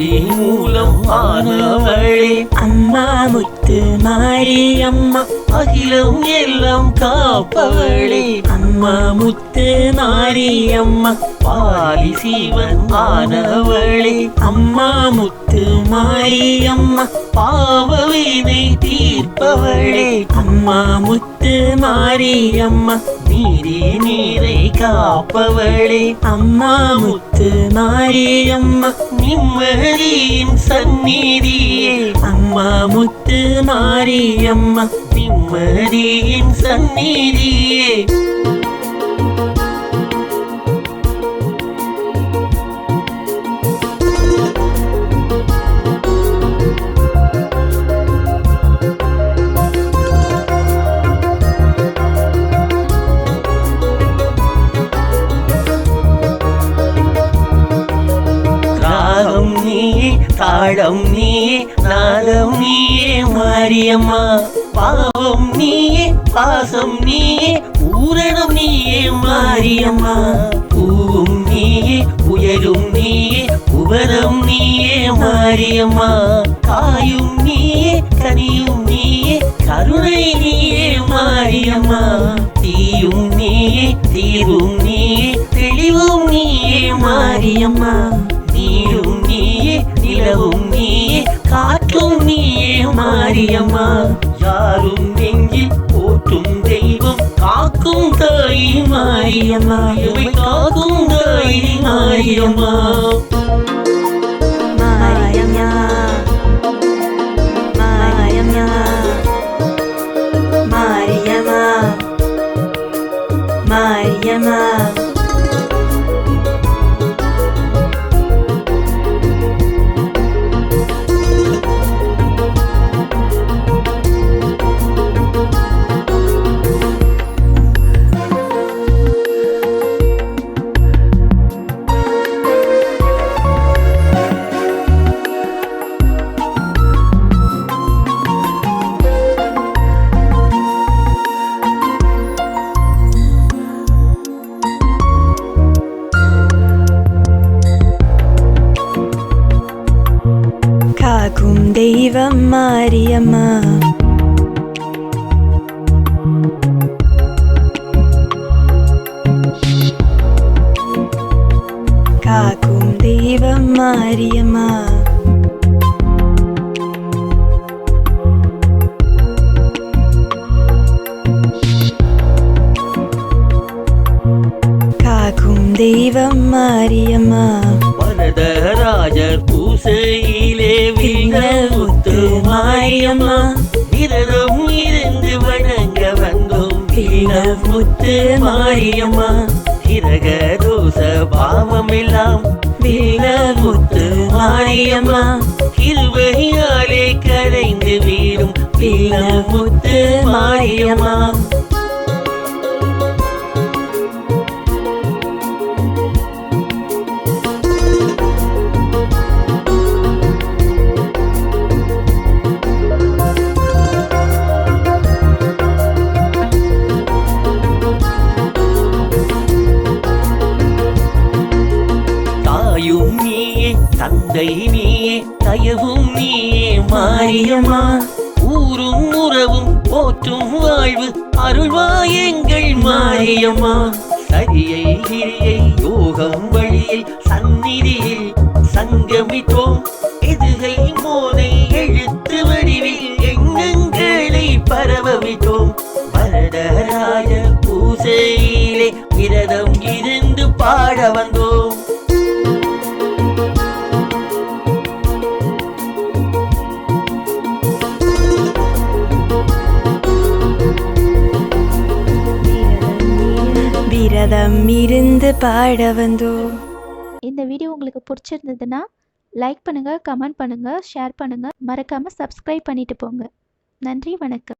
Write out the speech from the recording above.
ஆதி மூலம் ஆனவளே அம்மா முத்து மாரியம்மா அகிலம் எல்லாம் காப்பவளே. அம்மா முத்து மாரியம்மா பாலி சீவன் ஆனவளே. அம்மா முத்து மாரியம்மா பாவவினை தீர்ப்பவளே. அம்மா முத்து மாரியம்மா நீரே நீரை காப்பவளே. அம்மா முத்து மாரியம்மா நிம்மதியின் சந்நிதியே. அம்மா முத்து மாரியம்மா நிம்மதியின் சந்நிதியே. தாளம் நீயே நாதம் நீயே மாரியம்மா. பாவம் நீயே பாசம் நீயே பூரணம் நீயே மாரியம்மா. பூவும் நீயே உயரும் நீயே உபரம் நீயே மாரியம்மா. காயும் நீயே கனியும் நீயே கருணை நீயே மாரியம்மா. தீயும் நீயே தீரும் நீயே தெளிவும் நீயே மாரியம்மா. நீரும் நிலவும் நீயே காற்றும் நீயே மாரியம்மா. யாரும் நெஞ்சில் போற்றும் தெய்வம் காக்கும் தாய் மாரியம்மா. எவை காக்கும் தாய் மாரியம்மா. மாரியம்மா. மாரியம்மா மாரியம்மா மாரியம்மா. காக்கும் தெய்வம் மாரியம்மா. காக்கும் தெய்வம் மாரியம்மா. காக்கும் தெய்வம் மாரியம்மா வரதராஜர் பூசையிலே விண்ணமுத்து மாரியம்மா விரதம் இருந்து வணங்க வந்தோம் வீணமுத்து மாரியம்மா கிரக தோச பாவமெல்லாம் வீணமுத்து மாரியம்மா கிருபையாலே கரைந்து வீடும் வீணமுத்து மாரியம்மா தாயும் தந்தை நீயே தயவும் நீயே மாரியம்மா. ஊரும் உறவும் போற்றும் வாழ்வு அருள்வாய் எங்கள் மாரியம்மா. சரியை கிரியை யோகம் வழியில் சந்நிதியில் சங்கமித்தோம். எதுகை மோனை எழுத்து வடிவில் எண்ணங்களை பரவவித்தோம். வரதராஜ பூசையிலே விரதம் இருந்து பாட வந்தோம். விரதம் இருந்து பாட வந்தோ. இந்த வீடியோ உங்களுக்கு பிடிச்சிருந்ததுன்னா லைக் பண்ணுங்கள் கமெண்ட் பண்ணுங்கள் ஷேர் பண்ணுங்கள் மறக்காமல் சப்ஸ்கிரைப் பண்ணிட்டு போங்க. நன்றி வணக்கம்.